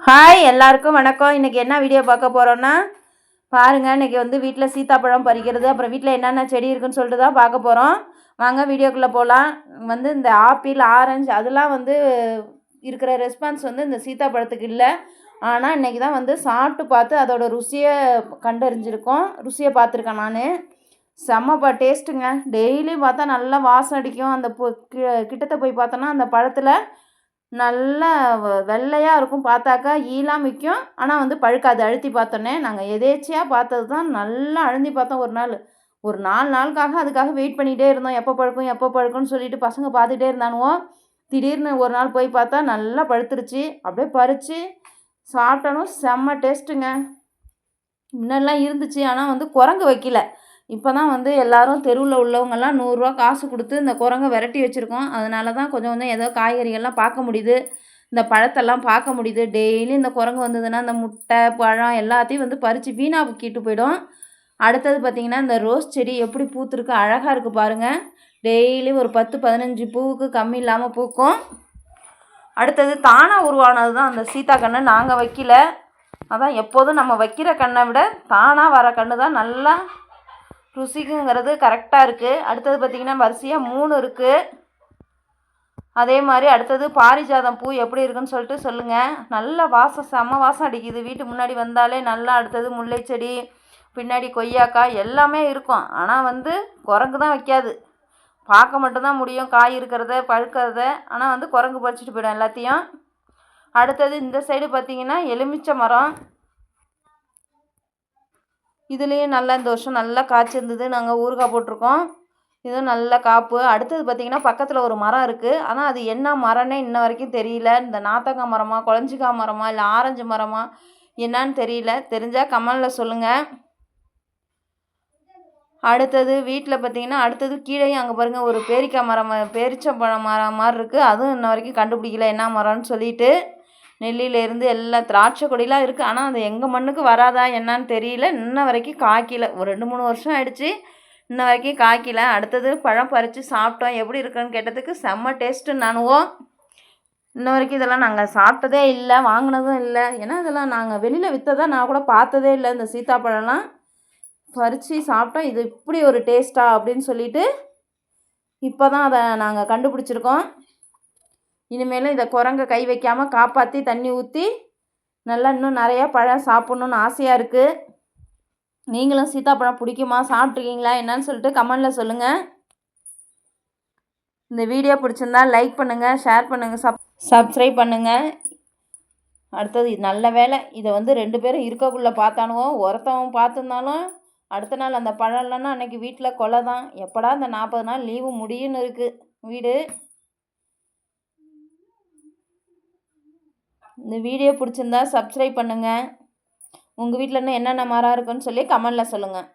Hi எல்லாருக்கும் வணக்கம். இன்றைக்கி என்ன வீடியோ பார்க்க போகிறோன்னா பாருங்கள் இன்றைக்கி வந்து வீட்டில் சீத்தாப்பழம் பறிக்கிறது அப்புறம் வீட்டில் என்னென்ன செடி இருக்குன்னு சொல்லிட்டு தான் பார்க்க போகிறோம் வாங்க வீடியோக்குள்ளே போகலாம் வந்து இந்த ஆப்பிள் ஆரஞ்சு அதெல்லாம் வந்து இருக்கிற ரெஸ்பான்ஸ் வந்து இந்த சீத்தாப்பழத்துக்கு இல்லை. ஆனால் இன்றைக்கி தான் வந்து சாப்பிட்டு பார்த்து அதோட ருசியை கண்டறிஞ்சிருக்கோம். ருசியை பார்த்துருக்கேன் நான். செம்மப்பா டேஸ்ட்டுங்க டெய்லி பார்த்தா நல்லா வாசம் அடிக்கும். அந்த பொ கி- போய் பார்த்தோன்னா அந்த பழத்தில் நல்லா வெள்ளையாக இருக்கும் பார்த்தாக்கா ஈலாம் விற்கும் ஆனால் வந்து பழுக்காது அழுத்தி பார்த்தோன்னே நாங்கள் எதேச்சியாக பார்த்தது தான் நல்லா அழுந்தி பார்த்தோம் ஒரு நாள். ஒரு நாலு நாளுக்காக அதுக்காக வெயிட் பண்ணிகிட்டே இருந்தோம். எப்போ பழுக்கும் எப்போ பழுக்கும்னு சொல்லிட்டு பசங்க பார்த்துட்டே இருந்தானுவோ. திடீர்னு ஒரு நாள் போய் பார்த்தா நல்லா பழுத்துருச்சு. அப்படியே பறித்து சாப்பிட்டாலும் செம்ம டேஸ்ட்டுங்க முன்னெல்லாம் இருந்துச்சு ஆனால் வந்து குரங்கு வைக்கல. இப்போ தான் வந்து எல்லோரும் தெருவில் உள்ளவங்கெல்லாம் நூறுரூவா காசு கொடுத்து இந்த குரங்கை விரட்டி வச்சுருக்கோம். அதனால தான் கொஞ்சம் கொஞ்சம் ஏதோ காய்கறிகள்லாம் பார்க்க முடியுது. இந்த பழத்தெல்லாம் பார்க்க முடியுது. டெய்லி இந்த குரங்கு வந்ததுன்னா இந்த முட்டை பழம் எல்லாத்தையும் வந்து பறித்து வீணாக புக்கிட்டு போயிடும். அடுத்தது பார்த்திங்கன்னா இந்த ரோஸ் செடி எப்படி பூத்துருக்கு அழகாக இருக்குது பாருங்கள் டெய்லி ஒரு பத்து பதினஞ்சு பூவுக்கு கம்மி இல்லாமல் பூக்கும். அடுத்தது தானாக உருவானது தான் அந்த சீதா கன்று நாங்கள் வைக்கல. அதான் எப்போதும் நம்ம வைக்கிற கண்ணை விட தானாக வர கன்று தான் நல்லா ருசிக்குங்கிறது கரெக்டாக இருக்குது அடுத்தது பார்த்திங்கன்னா வரிசையாக மூணு இருக்குது அதே மாதிரி அடுத்தது பாரிஜாதம் பூ எப்படி இருக்குன்னு சொல்லிட்டு சொல்லுங்கள் நல்ல வாசம் செம்ம வாசம் அடிக்குது. வீட்டு முன்னாடி வந்தாலே நல்லா அடுத்தது முல்லை செடி பின்னாடி கொய்யாக்காய் எல்லாமே இருக்கும். ஆனால் வந்து குரங்கு தான் வைக்காது. பார்க்க மட்டும்தான் முடியும். காய் இருக்கிறத பழுக்கிறத. ஆனால் வந்து குரங்கு பறிச்சிட்டு போயிடும் எல்லாத்தையும். அடுத்தது இந்த சைடு பார்த்திங்கன்னா எலுமிச்சை மரம். இதுலேயும் நல்லா இந்த வருஷம் நல்லா காய்ச்சிருந்தது நாங்கள் ஊறுகாய் போட்டிருக்கோம். இதுவும் நல்ல காப்பு. அடுத்தது பார்த்திங்கன்னா பக்கத்தில் ஒரு மரம் இருக்குது ஆனால் அது என்ன மரம்னே இன்ன வரைக்கும் தெரியல. இந்த நாத்தங்காய் மரமா குழஞ்சிக்காய் மரமா இல்லை ஆரஞ்சு மரமா என்னன்னு தெரியல. தெரிஞ்சால் கமெண்டில் சொல்லுங்கள் அடுத்தது வீட்டில் பார்த்திங்கன்னா அடுத்தது கீழேயும் அங்கே பாருங்கள் ஒரு பேரிக்காய் மரம் பேரிச்சம்பழம் மரம் மாதிரி இருக்குது அதுவும் இன்ன வரைக்கும் கண்டுபிடிக்கல என்ன மரம்னு சொல்லிட்டு. நெல்லிலேருந்து எல்லாம் திராட்சை கொடிலாம் இருக்குது ஆனால் அது எங்கள் மண்ணுக்கு வராதா என்னன்னு தெரியல. இன்ன வரைக்கும் காய்க்கல. ஒரு ரெண்டு மூணு வருஷம் ஆயிடுச்சு. இன்ன வரைக்கும் காய்க்கல. அடுத்தது பழம் பறித்து சாப்பிட்டோம். எப்படி இருக்குன்னு கேட்டதுக்கு செம்ம டேஸ்ட்டு நானுவோம் இன்ன வரைக்கும் இதெல்லாம் நாங்கள் சாப்பிட்டதே இல்லை வாங்கினதும் இல்லை. ஏன்னா இதெல்லாம் நாங்கள் வெளியில் விற்றதா நான் கூட பார்த்ததே இல்லை. இந்த சீத்தாப்பழம்லாம் பறித்து சாப்பிட்டோம். இது இப்படி ஒரு டேஸ்ட்டா அப்படின்னு சொல்லிட்டு இப்போ தான் அதை நாங்கள் கண்டுபிடிச்சிருக்கோம். இனிமேலும் இதை குரங்க கை வைக்காமல் காப்பாற்றி தண்ணி ஊற்றி நல்லா இன்னும் நிறையா பழம் சாப்பிட்ணுன்னு ஆசையாக இருக்குது நீங்களும் சீத்தாப்பழம் பிடிக்குமா? சாப்பிட்ருக்கீங்களா என்னன்னு சொல்லிட்டு கமெண்டில் சொல்லுங்கள் இந்த வீடியோ பிடிச்சிருந்தா லைக் பண்ணுங்கள் ஷேர் பண்ணுங்கள் சப் சப்ஸ்கிரைப் பண்ணுங்கள் அடுத்தது நல்ல வேலை. இதை வந்து ரெண்டு பேரும் இருக்கக்குள்ளே பார்த்தானுவோம் ஒருத்தவன் பார்த்துருந்தாலும் அடுத்த நாள் அந்த பழம் இல்லைன்னா அன்றைக்கி வீட்டில் கொலை தான் எப்படா இந்த நாற்பது நாள் லீவு முடியும்னு இருக்குது வீடு? இந்த வீடியோ பிடிச்சிருந்தா சப்ஸ்கிரைப் பண்ணுங்கள் உங்கள் வீட்டில் இன்னும் என்னென்ன மரம் இருக்குன்னு சொல்லி கமெண்டில் சொல்லுங்கள்